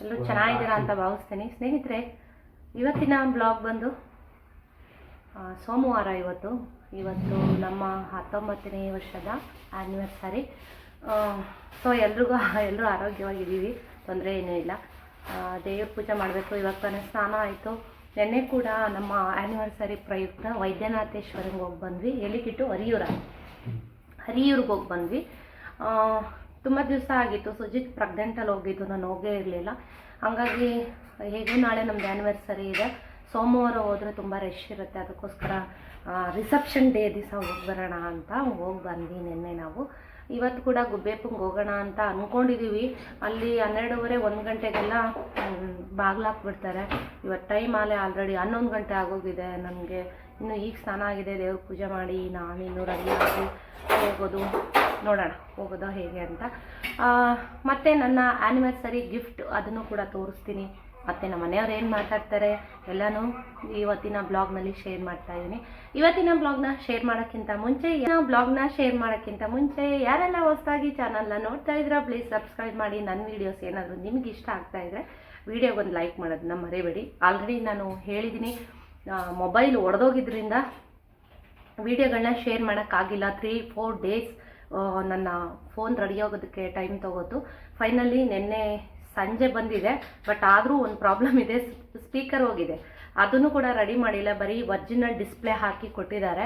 ಎಲ್ಲರೂ ಚೆನ್ನಾಗಿದ್ದೀರಾ ಅಂತ ಭಾವಿಸ್ತೀನಿ. ಸ್ನೇಹಿತರೆ ಇವತ್ತಿನ ಬ್ಲಾಗ್ ಬಂದು ಸೋಮವಾರ ಇವತ್ತು. ಇವತ್ತು ನಮ್ಮ ಹತ್ತೊಂಬತ್ತನೇ ವರ್ಷದ ಆ್ಯನಿವರ್ಸರಿ ಸೊ ಎಲ್ರಿಗೂ ಎಲ್ಲರೂ ಆರೋಗ್ಯವಾಗಿದ್ದೀವಿ. ತೊಂದರೆ ಏನೂ ಇಲ್ಲ. ದೇವ್ರ ಪೂಜೆ ಮಾಡಬೇಕು. ಇವಾಗ ತಾನೇ ಸ್ನಾನ ಆಯಿತು. ನಿನ್ನೆ ಕೂಡ ನಮ್ಮ ಆ್ಯನಿವರ್ಸರಿ ಪ್ರಯುಕ್ತ ವೈದ್ಯನಾಥೇಶ್ವರಂಗೆ ಹೋಗಿ ಬಂದ್ವಿ. ಎಲ್ಲಿಗಿಟ್ಟು ಹರಿಯೂರ. ಹರಿಯೂರಿಗೆ ಹೋಗಿ ಬಂದ್ವಿ. ತುಂಬ ದಿವಸ ಆಗಿತ್ತು. ಸುಜಿತ್ ಪ್ರೆಗ್ನೆಂಟಲ್ಲಿ ಹೋಗಿದ್ದು. ನಾನು ಹೋಗೇ ಇರಲಿಲ್ಲ. ಹಾಗಾಗಿ ಹೇಗೂ ನಾಳೆ ನಮ್ದು ಆ್ಯನಿವರ್ಸರಿ ಇದೆ. ಸೋಮವಾರ ಹೋದರೆ ತುಂಬ ರಶ್ ಇರುತ್ತೆ. ಅದಕ್ಕೋಸ್ಕರ ರಿಸೆಪ್ಷನ್ ಡೇ ದಿವಸ ಹೋಗಿ ಬರೋಣ ಅಂತ ಹೋಗಿ ಬಂದ್ವಿ ನಿನ್ನೆ ನಾವು. ಇವತ್ತು ಕೂಡ ಗುಬ್ಬೇಪಂಗೆ ಹೋಗೋಣ ಅಂತ ಅಂದ್ಕೊಂಡಿದ್ದೀವಿ ಅಲ್ಲಿ ಹನ್ನೆರಡೂವರೆ, ಒಂದು ಗಂಟೆಗೆಲ್ಲ ಬಾಗ್ಲಾಕ್ಬಿಡ್ತಾರೆ ಇವತ್ತು ಟೈಮ್ ಆಲೆ ಆಲ್ರೆಡಿ ಹನ್ನೊಂದು ಗಂಟೆ ಆಗೋಗಿದೆ ನನಗೆ. ಇನ್ನು ಈಗ ಸ್ನಾನ ಆಗಿದೆ ದೇವ್ರ ಪೂಜೆ ಮಾಡಿ ನಾನು ಇನ್ನೂ ರೆಡಿ ಆಗಿ ಹೋಗೋದು. ನೋಡೋಣ, ಹೋಗೋದು ಹೇಗೆ ಅಂತ. ಮತ್ತು ನನ್ನ ಆ್ಯನಿವರ್ಸರಿ ಗಿಫ್ಟ್ ಅದನ್ನು ಕೂಡ ತೋರಿಸ್ತೀನಿ. ಮತ್ತು ನಮ್ಮ ಮನೆಯವ್ರು ಏನು ಮಾತಾಡ್ತಾರೆ, ಎಲ್ಲನೂ ಇವತ್ತಿನ ಬ್ಲಾಗ್ನಲ್ಲಿ ಶೇರ್ ಮಾಡ್ತಾ ಇದ್ದೀನಿ. ಇವತ್ತಿನ ಬ್ಲಾಗ್ನ ಶೇರ್ ಮಾಡೋಕ್ಕಿಂತ ಮುಂಚೆ ಬ್ಲಾಗ್ನ ಶೇರ್ ಮಾಡೋಕ್ಕಿಂತ ಮುಂಚೆ, ಯಾರೆಲ್ಲ ಹೊಸದಾಗಿ ಚಾನಲ್ನ ನೋಡ್ತಾ ಇದ್ದೀರಾ ಪ್ಲೀಸ್ ಸಬ್ಸ್ಕ್ರೈಬ್ ಮಾಡಿ. ನನ್ನ ವೀಡಿಯೋಸ್ ಏನಾದರೂ ನಿಮ್ಗೆ ಇಷ್ಟ ಆಗ್ತಾ ಇದ್ದರೆ ವೀಡಿಯೋಗೊಂದು ಲೈಕ್ ಮಾಡೋದನ್ನ ಮರೆಯಬೇಡಿ ಆಲ್ರೆಡಿ ನಾನು ಹೇಳಿದ್ದೀನಿ ಮೊಬೈಲ್ ಒಡೆದೋಗಿದ್ರಿಂದ ವೀಡಿಯೋಗಳನ್ನ ಶೇರ್ ಮಾಡೋಕ್ಕಾಗಿಲ್ಲ. ತ್ರೀ ಫೋರ್ ಡೇಸ್ ನನ್ನ ಫೋನ್ ರೆಡಿ ಆಗೋದಕ್ಕೆ ಟೈಮ್ ತೊಗೋತು. ಫೈನಲಿ ನಿನ್ನೆ ಸಂಜೆ ಬಂದಿದೆ ಬಟ್ ಆದರೂ ಒಂದು ಪ್ರಾಬ್ಲಮ್ ಇದೆ. ಸ್ಪೀಕರ್ ಹೋಗಿದೆ. ಅದನ್ನು ಕೂಡ ರೆಡಿ ಮಾಡಿಲ್ಲ. ಬರೀ ಒರಿಜಿನಲ್ ಡಿಸ್ಪ್ಲೇ ಹಾಕಿ ಕೊಟ್ಟಿದ್ದಾರೆ.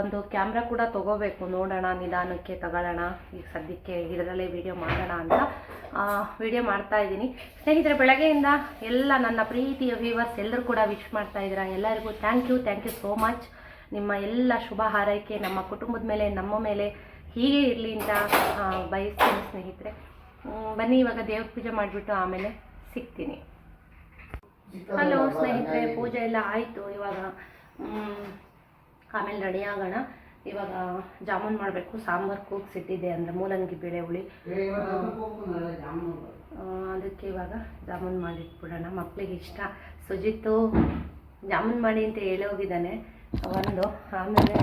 ಒಂದು ಕ್ಯಾಮ್ರಾ ಕೂಡ ತಗೋಬೇಕು. ನೋಡೋಣ ನಿಧಾನಕ್ಕೆ ತಗೊಳ್ಳೋಣ. ಈಗ ಸದ್ಯಕ್ಕೆ ಇದರಲ್ಲೇ ವಿಡಿಯೋ ಮಾಡೋಣ ಅಂತ. ವಿಡಿಯೋ ಮಾಡ್ತಾ ಇದ್ದೀನಿ. ಸ್ನೇಹಿತರೆ ಬೆಳಗ್ಗೆಯಿಂದ ಎಲ್ಲ ನನ್ನ ಪ್ರೀತಿಯ ವ್ಯೂವರ್ಸ್ ಎಲ್ಲರೂ ಕೂಡ ವಿಶ್ ಮಾಡ್ತಾ ಇದ್ದೀರಾ? ಎಲ್ಲರಿಗೂ thank you thank you so much ನಿಮ್ಮ ಎಲ್ಲ ಶುಭ ಹಾರೈಕೆ ನಮ್ಮ ಕುಟುಂಬದ ಮೇಲೆ ನಮ್ಮ ಮೇಲೆ ಹೀಗೆ ಇರಲಿ ಅಂತ ಬಯಸ್ತೀನಿ ಸ್ನೇಹಿತರೆ. ಬನ್ನಿ ಇವಾಗ ದೇವ್ರ ಪೂಜೆ ಮಾಡಿಬಿಟ್ಟು ಆಮೇಲೆ ಸಿಗ್ತೀನಿ. ಹಲೋ ಸ್ನೇಹಿತರೆ ಪೂಜೆ ಎಲ್ಲ ಆಯಿತು ಇವಾಗ. ಆಮೇಲೆ ರೆಡಿ ಆಗೋಣ ಇವಾಗ ಜಾಮೂನ್ ಮಾಡಬೇಕು ಸಾಂಬಾರು ಕೂಗ್ಸಿಟ್ಟಿದ್ದೆ ಅಂದರೆ ಮೂಲಂಗಿ ಬೇಳೆ ಹುಳಿ. ಅದಕ್ಕೆ ಇವಾಗ ಜಾಮೂನ್ ಮಾಡಿಟ್ಬಿಡೋಣ. ಮಕ್ಕಳಿಗೆ ಇಷ್ಟ. ಸುಜಿತ್ತು ಜಾಮೂನ್ ಮಾಡಿ ಅಂತ ಹೇಳಿ ಹೋಗಿದ್ದಾನೆ. ಒಂದು ಆಮೇಲೆ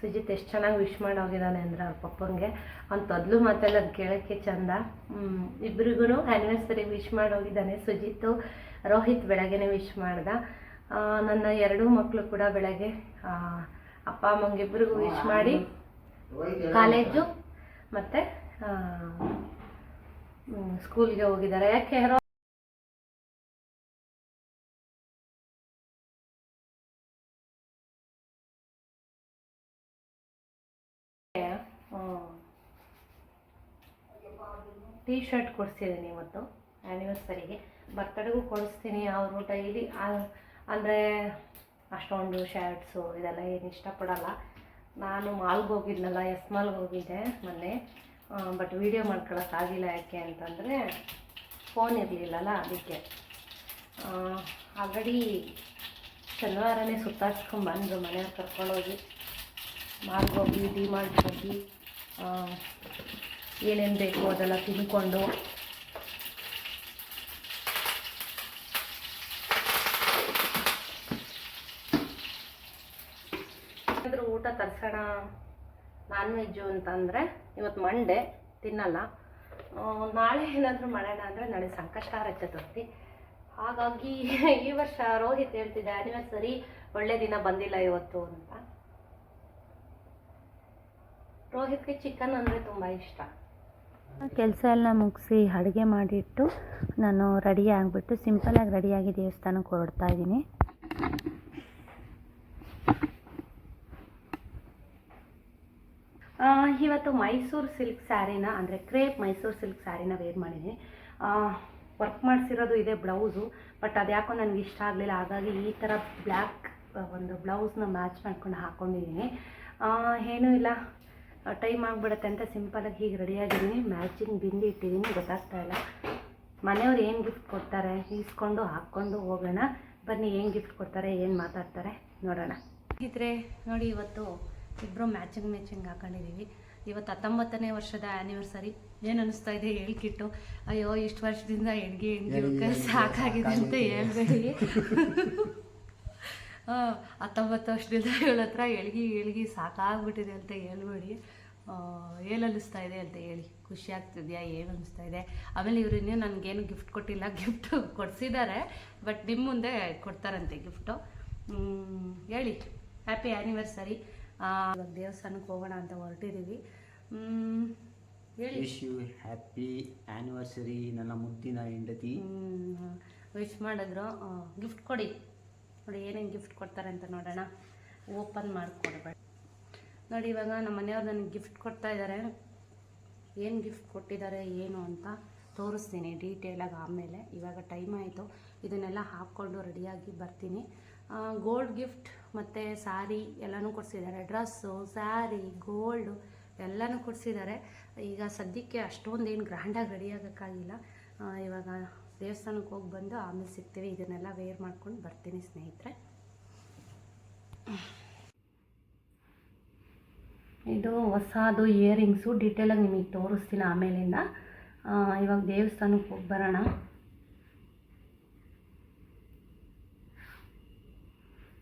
ಸುಜಿತ್ ಎಷ್ಟು ಚೆನ್ನಾಗಿ ವಿಶ್ ಮಾಡಿ ಹೋಗಿದ್ದಾನೆ ಅಂದ್ರೆ ಅವ್ರ ಪಪ್ಪಂಗೆ. ಅವ್ನು ತೊದಲು ಮಾತೆಲ್ಲ ಕೇಳೋಕ್ಕೆ ಚಂದ. ಇಬ್ಬರಿಗೂ ಆ್ಯನಿವರ್ಸರಿ ವಿಶ್ ಮಾಡಿ ಹೋಗಿದ್ದಾನೆ. ಸುಜಿತ್ತು ರೋಹಿತ್ ಬೆಳಗ್ಗೆನೆ ವಿಶ್ ಮಾಡ್ದ. ನನ್ನ ಎರಡೂ ಮಕ್ಕಳು ಕೂಡ ಬೆಳಗ್ಗೆ ಅಪ್ಪ ಅಮ್ಮಂಗಿಬ್ಬರಿಗೂ ವಿಶ್ ಮಾಡಿ ಕಾಲೇಜು ಮತ್ತು ಸ್ಕೂಲ್ಗೆ ಹೋಗಿದ್ದಾರೆ. ಯಾಕೆ ಟೀ ಶರ್ಟ್ ಕೊಡಿಸಿದ್ದೀನಿ ಇವತ್ತು ಆ್ಯನಿವರ್ಸರಿಗೆ ಬರ್ತಡೆಗೂ ಕೊಡಿಸ್ತೀನಿ, ಅವರು ಡೈಲಿ ಅಂದರೆ ಅಷ್ಟೊಂದು ಶರ್ಟ್ಸು ಇದೆಲ್ಲ ಏನು ಇಷ್ಟಪಡಲ್ಲ. ನಾನು ಮಾಲ್ಗೆ ಹೋಗಿದ್ನಲ್ಲ, ಎಸ್ ಮಾಲ್ಗೆ ಹೋಗಿದ್ದೆ ಮೊನ್ನೆ. ಬಟ್ ವೀಡಿಯೋ ಮಾಡ್ಕೊಳಕ್ಕಾಗಿಲ್ಲ ಯಾಕೆ ಅಂತಂದರೆ ಫೋನ್ ಇರಲಿಲ್ಲಲ್ಲ ಅದಕ್ಕೆ. ಆಲ್ರೆಡಿ ಶನಿವಾರನೇ ಸುತ್ತಾಡ್ಸ್ಕೊಂಡು ಬಂದರು, ಮನೆಯವ್ರು ಕರ್ಕೊಂಡೋಗಿ ಮಾಲ್ಗೆ ಹೋಗಿ ಡಿ ಹೋಗಿ ಏನೇನು ಬೇಕು ಅದೆಲ್ಲ ತಿನ್ಕೊಂಡು ಏನಾದರೂ ತರಿಸೋಣ ನಾನ್ ವೆಜ್ಜು ಅಂತಂದರೆ ಇವತ್ತು ಮಂಡೆ ತಿನ್ನಲ್ಲ. ನಾಳೆ ಏನಾದರೂ ಮಾಡೋಣ ಅಂದರೆ ನಾಳೆ ಸಂಕಷ್ಟಾರ ಚತುರ್ಥಿ. ಹಾಗಾಗಿ ಈ ವರ್ಷ ರೋಹಿತ್ ಹೇಳ್ತಿದ್ದೆ ಆ್ಯನಿವರ್ಸರಿ ಒಳ್ಳೆ ದಿನ ಬಂದಿಲ್ಲ ಇವತ್ತು ಅಂತ. ರೋಹಿತ್ಗೆ ಚಿಕನ್ ಅಂದರೆ ತುಂಬ ಇಷ್ಟ. ಕೆಲಸ ಎಲ್ಲ ಮುಗಿಸಿ ಅಡುಗೆ ಮಾಡಿಟ್ಟು ನಾನು ರೆಡಿ ಆಗಿಬಿಟ್ಟು ಸಿಂಪಲಾಗಿ ರೆಡಿಯಾಗಿ ದೇವಸ್ಥಾನಕ್ಕೆ ಹೊರಡ್ತಾ ಇದ್ದೀನಿ. ಇವತ್ತು ಮೈಸೂರು ಸಿಲ್ಕ್ ಸ್ಯಾರಿನ, ಅಂದರೆ ಕ್ರೇಪ್ ಮೈಸೂರು ಸಿಲ್ಕ್ ಸ್ಯಾರಿನ ವೇರ್ ಮಾಡಿದ್ದೀನಿ. ವರ್ಕ್ ಮಾಡಿಸಿರೋದು ಇದೆ ಬ್ಲೌಸು ಬಟ್ ಅದ್ಯಾಕೋ ನನಗೆ ಇಷ್ಟ ಆಗಲಿಲ್ಲ. ಹಾಗಾಗಿ ಈ ಥರ ಬ್ಲ್ಯಾಕ್ ಒಂದು ಬ್ಲೌಸ್ನ ಮ್ಯಾಚ್ ಮಾಡ್ಕೊಂಡು ಹಾಕ್ಕೊಂಡಿದ್ದೀನಿ ಏನೂ ಇಲ್ಲ. ಟೈಮ್ ಆಗಿಬಿಡುತ್ತೆ ಅಂತ ಸಿಂಪಲಾಗಿ ಹೀಗೆ ರೆಡಿಯಾಗಿದ್ದೀನಿ ಮ್ಯಾಚಿಂಗ್ ಬಿಂದಿ ಇಟ್ಟಿದ್ದೀನಿ. ಗೊತ್ತಾಗ್ತಾ ಇಲ್ಲ. ಮನೆಯವ್ರು ಏನು ಗಿಫ್ಟ್ ಕೊಡ್ತಾರೆ? ಈಸ್ಕೊಂಡು, ಹಾಕ್ಕೊಂಡು ಹೋಗೋಣ. ಬನ್ನಿ, ಏನು ಗಿಫ್ಟ್ ಕೊಡ್ತಾರೆ? ಏನು ಮಾತಾಡ್ತಾರೆ? ನೋಡೋಣ. ಇದ್ರೆ ನೋಡಿ ಇವತ್ತು ಇಬ್ಬರು ಮ್ಯಾಚಿಂಗ್ ಮ್ಯಾಚಿಂಗ್ ಹಾಕೊಂಡಿದ್ದೀವಿ ಇವತ್ತು ಹತ್ತೊಂಬತ್ತನೇ ವರ್ಷದ ಆ್ಯನಿವರ್ಸರಿ ಏನು ಅನಿಸ್ತಾ ಇದೆ ಹೇಳ್ಕಿಟ್ಟು ಅಯ್ಯೋ ಇಷ್ಟು ವರ್ಷದಿಂದ ಹೆಣ್ಗೆ ಹೆಣ್ಗೆ ಸಾಕಾಗಿದೆ ಅಂತ ಹೇಳ್ಬೇಡಿ. ಹತ್ತೊಂಬತ್ತು ವರ್ಷದಿಂದ ಇವಳ ಹತ್ರ ಎಳ್ಗಿ ಎಳ್ಗಿ ಸಾಕಾಗ್ಬಿಟ್ಟಿದೆ ಅಂತ ಹೇಳ್ಬೇಡಿ. ಏನು ಅನ್ನಿಸ್ತಾ ಇದೆ ಅಂತ ಹೇಳಿ. ಖುಷಿ ಆಗ್ತಿದೆಯಾ? ಏನು ಅನಿಸ್ತಾ ಇದೆ? ಆಮೇಲೆ ಇವರು ಇನ್ನೂ ನನಗೇನು ಗಿಫ್ಟ್ ಕೊಟ್ಟಿಲ್ಲ. ಗಿಫ್ಟ್ ಕೊಡಿಸಿದ್ದಾರೆ ಬಟ್ ನಿಮ್ಮ ಮುಂದೆ ಕೊಡ್ತಾರಂತೆ ಗಿಫ್ಟು ಹೇಳಿ. ಹ್ಯಾಪಿ ಆ್ಯನಿವರ್ಸರಿ ಇವಾಗ ದೇವಸ್ಥಾನಕ್ಕೆ ಹೋಗೋಣ ಅಂತ ಹೊರಟಿದ್ದೀವಿ ವಿಶ್ ಯು ಹ್ಯಾಪಿ ಆ್ಯನಿವರ್ಸರಿ ನನ್ನ ಮುದ್ದಿನ ಹೆಂಡತಿ. ವಿಶ್ ಮಾಡಿದ್ರು. ಗಿಫ್ಟ್ ಕೊಡಿ. ನೋಡಿ ಏನೇನು ಗಿಫ್ಟ್ ಕೊಡ್ತಾರೆ ಅಂತ ನೋಡೋಣ. ಓಪನ್ ಮಾಡಿಕೊಡ್ಬೇಡ. ನೋಡಿ ಇವಾಗ ನಮ್ಮ ಮನೆಯವ್ರು ನನಗೆ ಗಿಫ್ಟ್ ಕೊಡ್ತಾ ಇದ್ದಾರೆ ಏನು ಗಿಫ್ಟ್ ಕೊಟ್ಟಿದ್ದಾರೆ ಏನು ಅಂತ ತೋರಿಸ್ತೀನಿ ಡೀಟೇಲಾಗಿ ಆಮೇಲೆ ಇವಾಗ ಟೈಮ್ ಆಯಿತು. ಇದನ್ನೆಲ್ಲ ಹಾಕ್ಕೊಂಡು ರೆಡಿಯಾಗಿ ಬರ್ತೀನಿ. ಗೋಲ್ಡ್ ಗಿಫ್ಟ್ ಮತ್ತು ಸಾರಿ ಎಲ್ಲನೂ ಕೊಡಿಸಿದ್ದಾರೆ. ಡ್ರೆಸ್ಸು, ಸ್ಯಾರಿ, ಗೋಲ್ಡು ಎಲ್ಲನೂ ಕೊಡಿಸಿದ್ದಾರೆ. ಈಗ ಸದ್ಯಕ್ಕೆ ಅಷ್ಟೊಂದೇನು ಗ್ರ್ಯಾಂಡಾಗಿ ರೆಡಿ ಆಗೋಕ್ಕಾಗಿಲ್ಲ. ಇವಾಗ ದೇವಸ್ಥಾನಕ್ಕೆ ಹೋಗಿ ಬಂದು ಆಮೇಲೆ ಸಿಗ್ತೀವಿ. ಇದನ್ನೆಲ್ಲ ವೇರ್ ಮಾಡ್ಕೊಂಡು ಬರ್ತೀನಿ ಸ್ನೇಹಿತರೆ. ಇದು ಹೊಸದು ಇಯರಿಂಗ್ಸು ಡೀಟೇಲಾಗಿ ನಿಮಗೆ ತೋರಿಸ್ತೀನಿ ಆಮೇಲಿಂದ. ಇವಾಗ ದೇವಸ್ಥಾನಕ್ಕೆ ಹೋಗಿ ಬರೋಣ.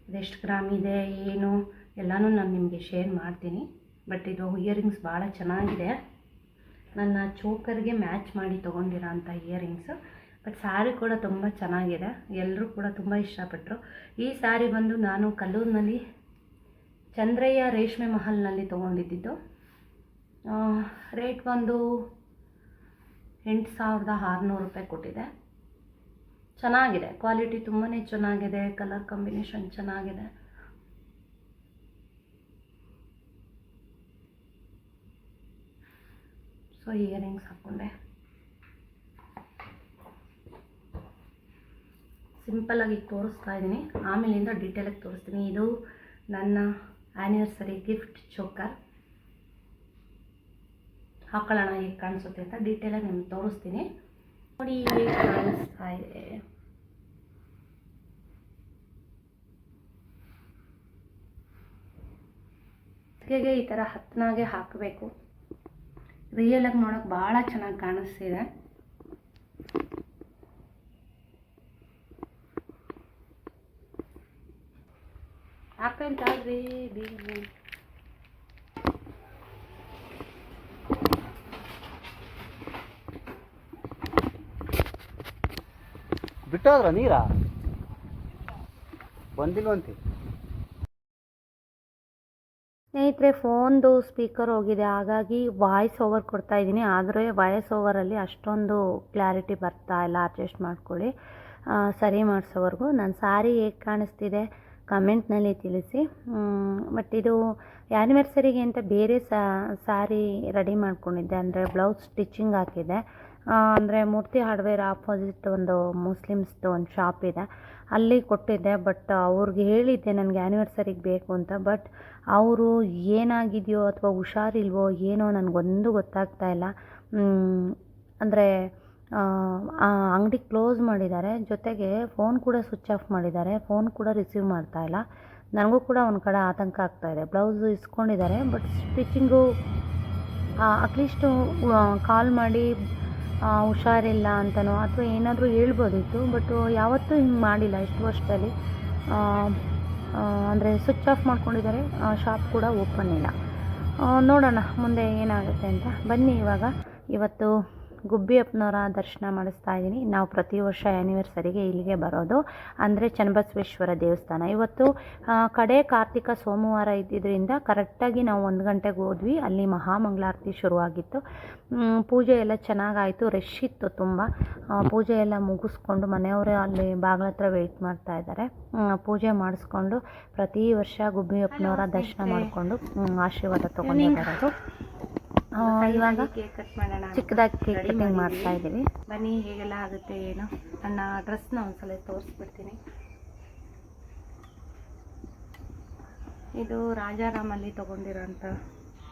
ಇದೆಷ್ಟು ಗ್ರಾಮ್ ಇದೆ, ಏನು, ಎಲ್ಲನೂ ನಾನು ನಿಮಗೆ ಶೇರ್ ಮಾಡ್ತೀನಿ. ಬಟ್ ಇದು ಇಯರಿಂಗ್ಸ್ ಭಾಳ ಚೆನ್ನಾಗಿದೆ. ನನ್ನ ಚೋಕರ್ಗೆ ಮ್ಯಾಚ್ ಮಾಡಿ ತೊಗೊಂಡಿರೋ ಅಂಥ ಇಯರಿಂಗ್ಸು ಬಟ್ ಸ್ಯಾರಿ ಕೂಡ ತುಂಬ ಚೆನ್ನಾಗಿದೆ. ಎಲ್ಲರೂ ಕೂಡ ತುಂಬ ಇಷ್ಟಪಟ್ಟರು ಈ ಸ್ಯಾರಿ ಬಂದು ನಾನು ಕಲ್ಲೂರಿನಲ್ಲಿ ಚಂದ್ರಯ್ಯ ರೇಷ್ಮೆ ಮಹಲ್ನಲ್ಲಿ ತೊಗೊಂಡಿದ್ದು. ರೇಟ್ ಬಂದು ಎಂಟು ಸಾವಿರದ ಆರುನೂರು ರೂಪಾಯಿ ಕೊಟ್ಟಿದೆ. ಚೆನ್ನಾಗಿದೆ. ಕ್ವಾಲಿಟಿ ತುಂಬಾ ಚೆನ್ನಾಗಿದೆ. ಕಲರ್ ಕಾಂಬಿನೇಷನ್ ಚೆನ್ನಾಗಿದೆ. ಸೊ ಇಯರಿಂಗ್ಸ್ ಹಾಕ್ಕೊಂಡೆ ಸಿಂಪಲ್ಲಾಗಿ ತೋರಿಸ್ತಾ ಇದ್ದೀನಿ. ಆಮೇಲಿಂದ ಡೀಟೇಲಾಗಿ ತೋರಿಸ್ತೀನಿ. ಇದು ನನ್ನ ಆ್ಯನಿವರ್ಸರಿ ಗಿಫ್ಟ್ ಚೋಕರ್ ಹಾಕ್ಕೊಳ್ಳೋಣ ಹೇಗೆ ಕಾಣಿಸುತ್ತೆ ಅಂತ ಡೀಟೇಲಾಗಿ ನಿಮ್ಗೆ ತೋರಿಸ್ತೀನಿ. ನೋಡಿ ಹೇಗೆ ಕಾಣಿಸ್ತಾ ಇದೆ ಹಾಗೆ ಈ ಥರ ಹತ್ತನಾಗೆ ಹಾಕಬೇಕು. ರಿಯಲಾಗಿ ನೋಡೋಕೆ ಭಾಳ ಚೆನ್ನಾಗಿ ಕಾಣಿಸ್ತಿದೆ. ಹಾಕಂತಾಳ್ರಿ ಬೀಗ ಬಿಟ್ಟೋದ್ರ ನೀರಾ? ಬಂದಿಲ್ವಂತೆ ಸ್ನೇಹಿತರೆ, ಫೋನ್ದು ಸ್ಪೀಕರ್ ಹೋಗಿದೆ. ಹಾಗಾಗಿ ವಾಯ್ಸ್ ಓವರ್ ಕೊಡ್ತಾ ಇದ್ದೀನಿ. ಆದರೆ ವಾಯ್ಸ್ ಓವರಲ್ಲಿ ಅಷ್ಟೊಂದು ಕ್ಲಾರಿಟಿ ಬರ್ತಾ ಇಲ್ಲ. ಅಡ್ಜಸ್ಟ್ ಮಾಡ್ಕೊಳ್ಳಿ. ಸರಿ ಮಾಡಿಸೋವರೆಗೂ. ನನ್ನ ಸ್ಯಾರಿ ಹೇಗೆ ಕಾಣಿಸ್ತಿದೆ ಕಮೆಂಟ್ನಲ್ಲಿ ತಿಳಿಸಿ. ಬಟ್ ಇದು ಆ್ಯನಿವರ್ಸರಿಗೆ ಅಂತ ಬೇರೆ ಸ್ಯಾರಿ ರೆಡಿ ಮಾಡ್ಕೊಂಡಿದ್ದೆ. ಅಂದರೆ ಬ್ಲೌಸ್ ಸ್ಟಿಚಿಂಗ್ ಹಾಕಿದ್ದೆ. ಅಂದರೆ ಮೂರ್ತಿ ಹಾರ್ಡ್ವೇರ್ ಆಪೋಸಿಟ್ ಒಂದು ಮುಸ್ಲಿಮ್ಸ್ದು ಒಂದು ಶಾಪ್ ಇದೆ. ಅಲ್ಲಿ ಕೊಟ್ಟಿದ್ದೆ, ಬಟ್ ಅವ್ರಿಗೆ ಹೇಳಿದ್ದೆ ನನಗೆ ಆ್ಯನಿವರ್ಸರಿಗೆ ಬೇಕು ಅಂತ. ಬಟ್ ಅವರು ಏನಾಗಿದೆಯೋ ಅಥವಾ ಹುಷಾರಿಲ್ವೋ ಏನೋ ನನಗೊಂದು ಗೊತ್ತಾಗ್ತಾ ಇಲ್ಲ. ಅಂದರೆ, ಆ ಅಂಗಡಿ ಕ್ಲೋಸ್ ಮಾಡಿದ್ದಾರೆ. ಜೊತೆಗೆ ಫೋನ್ ಕೂಡ ಸ್ವಿಚ್ ಆಫ್ ಮಾಡಿದ್ದಾರೆ. ಫೋನ್ ಕೂಡ ರಿಸೀವ್ ಮಾಡ್ತಾ ಇಲ್ಲ. ನನಗೂ ಕೂಡ ಒಂದು ಕಡೆ ಆತಂಕ ಆಗ್ತಾ ಇದೆ. Blouse ಇಸ್ಕೊಂಡಿದ್ದಾರೆ, but stitching at least call ಮಾಡಿ ಹುಷಾರಿಲ್ಲ ಅಂತನೋ ಅಥವಾ ಏನಾದರೂ ಹೇಳ್ಬೋದಿತ್ತು, ಬಟ್ ಯಾವತ್ತೂ ಹಿಂಗೆ ಮಾಡಿಲ್ಲ ಇಷ್ಟು ವರ್ಷದಲ್ಲಿ. ಅಂದರೆ ಸ್ವಿಚ್ ಆಫ್ ಮಾಡ್ಕೊಂಡಿದ್ದಾರೆ ಶಾಪ್ ಕೂಡ ಓಪನ್ ಇಲ್ಲ. ನೋಡೋಣ, ಮುಂದೆ ಏನಾಗುತ್ತೆ ಅಂತ. ಬನ್ನಿ ಇವಾಗ. ಇವತ್ತು ಗುಬ್ಬಿಯಪ್ಪನವರ ದರ್ಶನ ಮಾಡಿಸ್ತಾ ಇದ್ದೀನಿ. ನಾವು ಪ್ರತಿ ವರ್ಷ ಆ್ಯನಿವರ್ಸರಿಗೆ ಇಲ್ಲಿಗೆ ಬರೋದು. ಅಂದರೆ ಚನ್ನಬಸವೇಶ್ವರ ದೇವಸ್ಥಾನ. ಇವತ್ತು ಕಡೆ ಕಾರ್ತಿಕ ಸೋಮವಾರ ಇದ್ದಿದ್ದರಿಂದ ಕರೆಕ್ಟಾಗಿ ನಾವು ಒಂದು ಗಂಟೆಗೆ ಹೋದ್ವಿ. ಅಲ್ಲಿ ಮಹಾಮಂಗಳಾರತಿ ಶುರುವಾಗಿತ್ತು. ಪೂಜೆ ಎಲ್ಲ ಚೆನ್ನಾಗಾಯಿತು. ರಶ್ ಇತ್ತು ತುಂಬ. ಪೂಜೆ ಎಲ್ಲ ಮುಗಿಸ್ಕೊಂಡು ಮನೆಯವರು ಅಲ್ಲಿ ಬಾಗಿಲ ಹತ್ರ ವೆಯ್ಟ್ ಮಾಡ್ತಾ ಇದ್ದಾರೆ. ಪೂಜೆ ಮಾಡಿಸ್ಕೊಂಡು ಪ್ರತಿ ವರ್ಷ ಗುಬ್ಬಿಯಪ್ಪನವರ ದರ್ಶನ ಮಾಡಿಕೊಂಡು ಆಶೀರ್ವಾದ ತೊಗೊಂಡು ಬರೋದು. ಇವಾಗ ಕೇಕ್ ಕಟ್ ಮಾಡೋಣ ಚಿಕ್ಕದಾಗಿ ಕೇಕ್ ಕಟಿಂಗ್ ಮಾಡ್ತಾ ಇದ್ದೀವಿ. ಬನ್ನಿ ಹೇಗೆಲ್ಲ ಆಗುತ್ತೆ ಏನು. ನನ್ನ ಡ್ರೆಸ್ನ ಒಂದ್ಸಲ ತೋರಿಸ್ಬಿಡ್ತೀನಿ. ಇದು ರಾಜಾರಾಮಲ್ಲಿ ತೊಗೊಂಡಿರೋಂಥ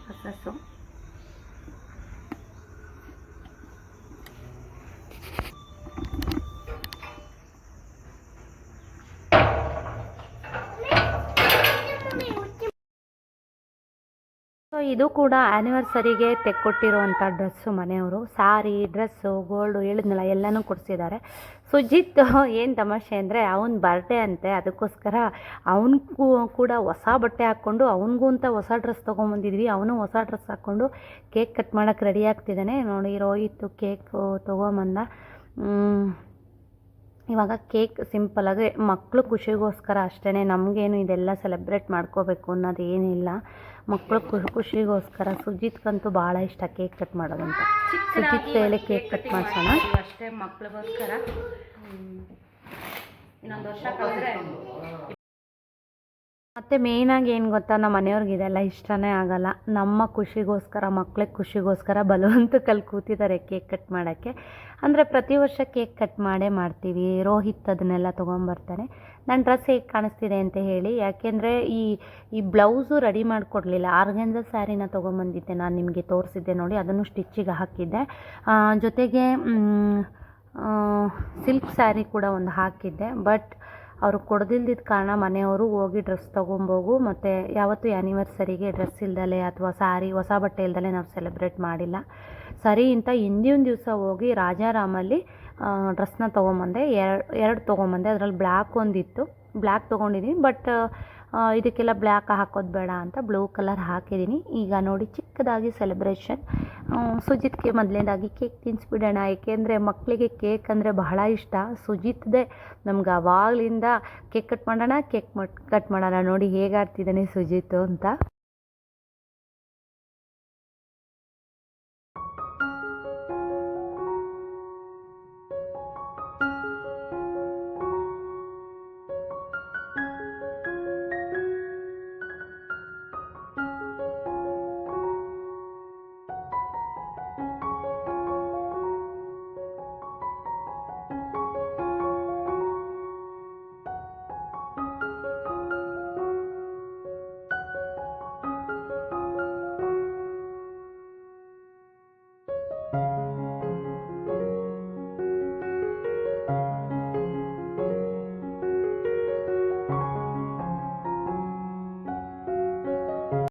ಡ್ರೆಸ್ಸಸ್ಸು ಇದು ಕೂಡ ಆ್ಯನಿವರ್ಸರಿಗೆ ತೆಕ್ಕೊಟ್ಟಿರುವಂಥ ಡ್ರೆಸ್ಸು ಮನೆಯವರು. ಸಾರಿ ಡ್ರೆಸ್ಸು ಗೋಲ್ಡು ಹೇಳಿದ್ನಲ್ಲ, ಎಲ್ಲನೂ ಕೊಡಿಸಿದ್ದಾರೆ. ಸುಜಿತ್ ಏನು ತಮಾಷೆ ಅಂದರೆ ಅವನ ಬರ್ಡೇ ಅಂತೆ, ಅದಕ್ಕೋಸ್ಕರ ಅವನಿಗೂ ಕೂಡ ಹೊಸ ಬಟ್ಟೆ ಹಾಕ್ಕೊಂಡು, ಅವನಿಗೂ ಅಂತ ಹೊಸ ಡ್ರೆಸ್ ತೊಗೊಂಬಂದಿದ್ವಿ. ಅವನು ಹೊಸ ಡ್ರೆಸ್ ಹಾಕ್ಕೊಂಡು ಕೇಕ್ ಕಟ್ ಮಾಡೋಕ್ಕೆ ರೆಡಿ ಆಗ್ತಿದ್ದಾನೆ. ನೋಡಿ, ರೋಹಿತ್ ಕೇಕು ತೊಗೊಂಬಂದ. ಇವಾಗ ಕೇಕ್ ಸಿಂಪಲಾಗಿ ಮಕ್ಕಳು ಖುಷಿಗೋಸ್ಕರ ಅಷ್ಟೇ ನಮಗೇನು ಇದೆಲ್ಲ ಸೆಲೆಬ್ರೇಟ್ ಮಾಡ್ಕೋಬೇಕು ಅನ್ನೋದೇನಿಲ್ಲ. ಮಕ್ಕಳು ಖುಷಿ ಖುಷಿಗೋಸ್ಕರ ಸುಜಿತ್ಗಂತೂ ಭಾಳ ಇಷ್ಟ ಕೇಕ್ ಕಟ್ ಮಾಡೋದಂತ. ಸುಜಿತ್ ಕೈಯಲ್ಲಿ ಕೇಕ್ ಕಟ್ ಮಾಡ್ಸೋಣ. ಅಷ್ಟೇ ಮಕ್ಕಳಿಗೋಸ್ಕರ ಇನ್ನೊಂದು ವರ್ಷ ಕಳೆದ್ರೆ ಮತ್ತು ಮೇಯ್ನಾಗಿ ಏನು ಗೊತ್ತಾ? ನಮ್ಮ ಮನೆಯವ್ರಿಗೆ ಇದೆಲ್ಲ ಇಷ್ಟನೇ ಆಗಲ್ಲ. ನಮ್ಮ ಖುಷಿಗೋಸ್ಕರ, ಮಕ್ಳಿಗೆ ಖುಷಿಗೋಸ್ಕರ ಬಲವಂತಕ್ಕಲ್ಲಿ ಕೂತಿದ್ದಾರೆ ಕೇಕ್ ಕಟ್ ಮಾಡೋಕ್ಕೆ. ಅಂದರೆ ಪ್ರತಿ ವರ್ಷ ಕೇಕ್ ಕಟ್ ಮಾಡೇ ಮಾಡ್ತೀವಿ. ರೋಹಿತ್ ಅದನ್ನೆಲ್ಲ ತೊಗೊಂಬರ್ತಾನೆ. ನನ್ನ ಡ್ರೆಸ್ ಹೇಗೆ ಕಾಣಿಸ್ತಿದೆ ಅಂತ ಹೇಳಿ. ಯಾಕೆಂದರೆ ಈ ಈ ಬ್ಲೌಸು ರೆಡಿ ಮಾಡಿಕೊಡ್ಲಿಲ್ಲ. ಆರ್ಗೆಂಜ ಸ್ಯಾರಿನ ತೊಗೊಂಬಂದಿದ್ದೆ ನಾನು ನಿಮಗೆ ತೋರಿಸಿದ್ದೆ ನೋಡಿ. ಅದನ್ನು ಸ್ಟಿಚ್ಚಿಗೆ ಹಾಕಿದ್ದೆ. ಜೊತೆಗೆ ಸಿಲ್ಕ್ ಸ್ಯಾರಿ ಕೂಡ ಒಂದು ಹಾಕಿದ್ದೆ. ಬಟ್ ಅವರು ಕೊಡ್ದಿಲ್ದಿದ್ದ ಕಾರಣ ಮನೆಯವರು ಹೋಗಿ ಡ್ರೆಸ್ ತೊಗೊಂಬೋಗು, ಮತ್ತು ಯಾವತ್ತೂ ಆ್ಯನಿವರ್ಸರಿಗೆ ಡ್ರೆಸ್ ಇಲ್ದಲೆ ಅಥವಾ ಸ್ಯಾರಿ ಹೊಸ ಬಟ್ಟೆ ಇಲ್ದಲೆ ನಾವು ಸೆಲೆಬ್ರೇಟ್ ಮಾಡಿಲ್ಲ. ಸರಿ ಇಂಥ ಹಿಂದಿನ ದಿವಸ ಹೋಗಿ ರಾಜಾರಾಮಲ್ಲಿ ಡ್ರೆಸ್ನ ತೊಗೊಂಬಂದೆ, ಎರಡು ಎರಡು ತೊಗೊಂಬಂದೆ, ಅದರಲ್ಲಿ ಬ್ಲ್ಯಾಕ್ ಒಂದಿತ್ತು. ಬ್ಲ್ಯಾಕ್ ತೊಗೊಂಡಿದ್ದೀನಿ ಬಟ್ ಇದಕ್ಕೆಲ್ಲ ಬ್ಲ್ಯಾಕ್ ಹಾಕೋದು ಬೇಡ ಅಂತ ಬ್ಲೂ ಕಲರ್ ಹಾಕಿದ್ದೀನಿ ಈಗ ನೋಡಿ ಚಿಕ್ಕದಾಗಿ ಸೆಲೆಬ್ರೇಷನ್ ಸುಜಿತ್ಗೆ ಮೊದಲನೇದಾಗಿ ಕೇಕ್ ತಿನ್ನಿಸ್ಬಿಡೋಣ ಏಕೆಂದರೆ ಮಕ್ಕಳಿಗೆ ಕೇಕ್ ಅಂದರೆ ಬಹಳ ಇಷ್ಟ. ಸುಜಿತ್ದೆ ನಮ್ಗೆ ಅವಾಗಲಿಂದ ಕೇಕ್ ಕಟ್ ಮಾಡೋಣ ಕೇಕ್ ಮಟ್ ಕಟ್ ಮಾಡೋಣ. ನೋಡಿ ಹೇಗಾಡ್ತಿದ್ದಾನೆ ಸುಜಿತ್ ಅಂತ.